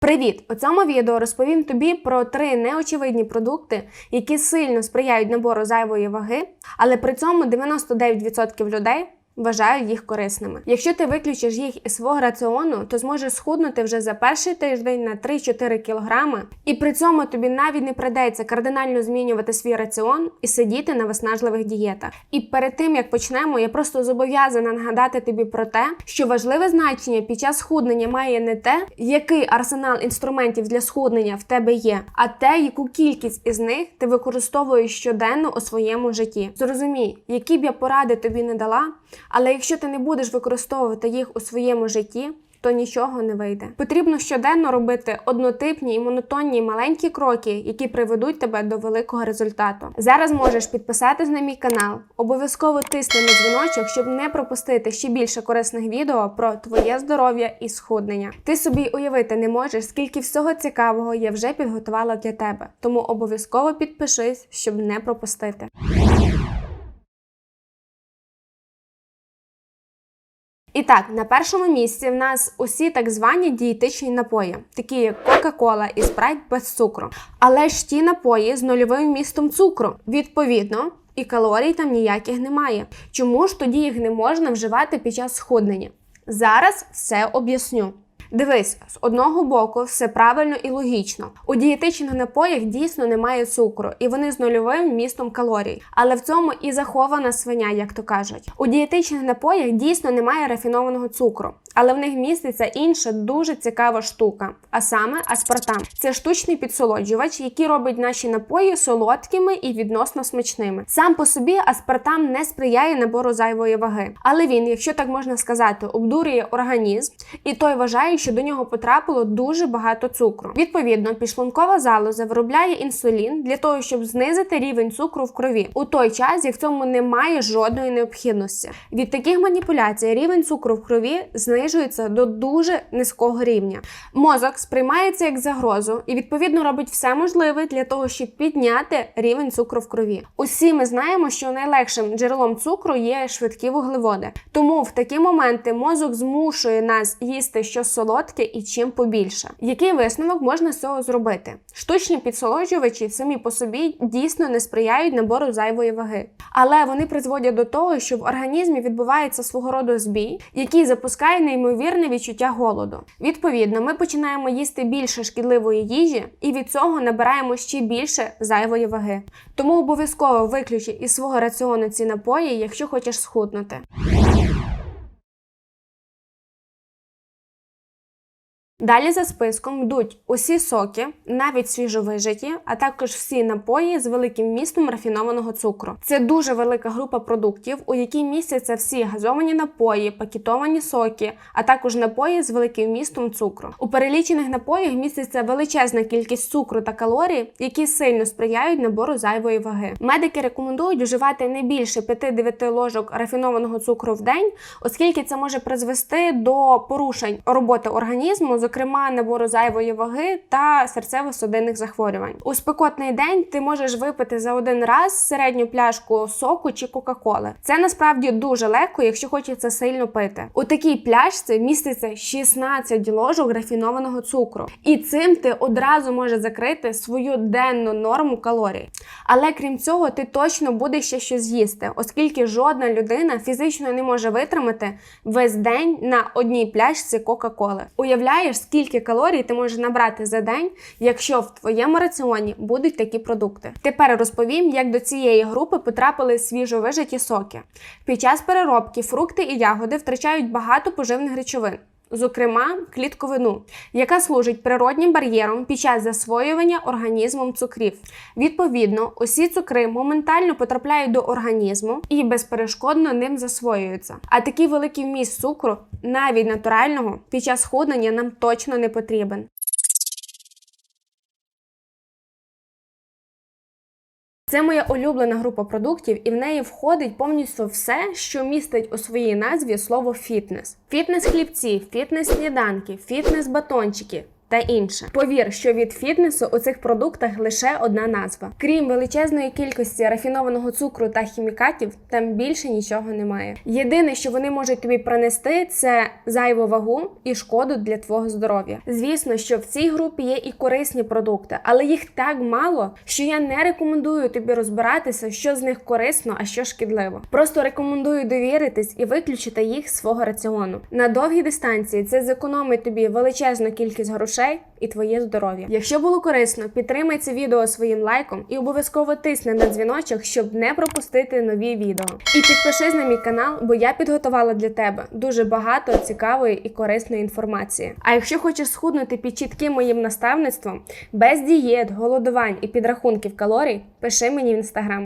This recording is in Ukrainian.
Привіт! У цьому відео розповім тобі про три неочевидні продукти, які сильно сприяють набору зайвої ваги, але при цьому 99% людей вважають їх корисними. Якщо ти виключиш їх із свого раціону, то зможеш схуднути вже за перший тиждень на 3-4 кг, і при цьому тобі навіть не придеться кардинально змінювати свій раціон і сидіти на виснажливих дієтах. І перед тим як почнемо, я просто зобов'язана нагадати тобі про те, що важливе значення під час схуднення має не те, який арсенал інструментів для схуднення в тебе є, а те, яку кількість із них ти використовуєш щоденно у своєму житті. Зрозумій, які б я поради тобі не дала, але якщо ти не будеш використовувати їх у своєму житті. То нічого не вийде. Потрібно щоденно робити однотипні і монотонні маленькі кроки, які приведуть тебе до великого результату. Зараз можеш підписатись на мій канал, обов'язково тисни на дзвіночок, щоб не пропустити ще більше корисних відео про твоє здоров'я і схуднення. Ти собі уявити не можеш, скільки всього цікавого я вже підготувала для тебе. Тому обов'язково підпишись, щоб не пропустити. І так, на першому місці в нас усі так звані дієтичні напої, такі як Кока-Кола і спрайт без цукру. Але ж ті напої з нульовим містом цукру. Відповідно, і калорій там ніяких немає. Чому ж тоді їх не можна вживати під час схуднення? Зараз все об'ясню. Дивись, з одного боку, все правильно і логічно. У дієтичних напоях дійсно немає цукру, і вони з нульовим містом калорій. Але в цьому і захована свиня, як то кажуть. У дієтичних напоях дійсно немає рафінованого цукру, але в них міститься інша дуже цікава штука, а саме аспартам. Це штучний підсолоджувач, який робить наші напої солодкими і відносно смачними. Сам по собі аспартам не сприяє набору зайвої ваги, але він, якщо так можна сказати, обдурює організм, і той вважає, що до нього потрапило дуже багато цукру. Відповідно, підшлункова залоза виробляє інсулін для того, щоб знизити рівень цукру в крові. У той час, як в цьому немає жодної необхідності. Від таких маніпуляцій рівень цукру в крові знижується до дуже низького рівня. Мозок сприймається як загрозу і відповідно робить все можливе для того, щоб підняти рівень цукру в крові. Усі ми знаємо, що найлегшим джерелом цукру є швидкі вуглеводи. Тому в такі моменти мозок змушує нас їсти щось солодке і чим побільше. Який висновок можна з цього зробити? Штучні підсолоджувачі самі по собі дійсно не сприяють набору зайвої ваги, але вони призводять до того, що в організмі відбувається свого роду збій, який запускає неймовірне відчуття голоду. Відповідно, ми починаємо їсти більше шкідливої їжі, і від цього набираємо ще більше зайвої ваги. Тому обов'язково виключи із свого раціону ці напої, якщо хочеш схуднути. Далі за списком йдуть усі соки, навіть свіжовижиті, а також всі напої з великим містом рафінованого цукру. Це дуже велика група продуктів, у якій містяться всі газовані напої, пакетовані соки, а також напої з великим містом цукру. У перелічених напоях міститься величезна кількість цукру та калорій, які сильно сприяють набору зайвої ваги. Медики рекомендують вживати не більше 5-9 ложок рафінованого цукру в день, оскільки це може призвести до порушень роботи організму зокрема набору зайвої ваги та серцево-судинних захворювань. У спекотний день ти можеш випити за один раз середню пляшку соку чи кока-коли. Це насправді дуже легко, якщо хочеться сильно пити. У такій пляшці міститься 16 ложок рафінованого цукру, і цим ти одразу можеш закрити свою денну норму калорій. Але крім цього, ти точно будеш ще щось з'їсти, оскільки жодна людина фізично не може витримати весь день на одній пляшці Кока-Коли. Уявляєш, скільки калорій ти можеш набрати за день, якщо в твоєму раціоні будуть такі продукти. Тепер розповім, як до цієї групи потрапили свіжовижиті соки. Під час переробки фрукти і ягоди втрачають багато поживних речовин. Зокрема, клітковину, яка служить природнім бар'єром під час засвоювання організмом цукрів. Відповідно, усі цукри моментально потрапляють до організму і безперешкодно ним засвоюються. А такий великий вміст цукру, навіть натурального, під час худнення нам точно не потрібен. Це моя улюблена група продуктів, і в неї входить повністю все, що містить у своїй назві слово фітнес: фітнес хлібці, фітнес сніданки, фітнес батончики. Та інше. Повір, що від фітнесу у цих продуктах лише одна назва. Крім величезної кількості рафінованого цукру та хімікатів, там більше нічого немає. Єдине, що вони можуть тобі принести, це зайву вагу і шкоду для твого здоров'я. Звісно, що в цій групі є і корисні продукти, але їх так мало, що я не рекомендую тобі розбиратися, що з них корисно, а що шкідливо. Просто рекомендую довіритись і виключити їх з свого раціону. На довгій дистанції це зекономить тобі величезну кількість грошей і твоє здоров'я. Якщо було корисно, підтримай це відео своїм лайком і обов'язково тисни на дзвіночок, щоб не пропустити нові відео. І підпишись на мій канал, бо я підготувала для тебе дуже багато цікавої і корисної інформації. А якщо хочеш схуднути під чітким моїм наставництвом, без дієт, голодувань і підрахунків калорій, пиши мені в інстаграм.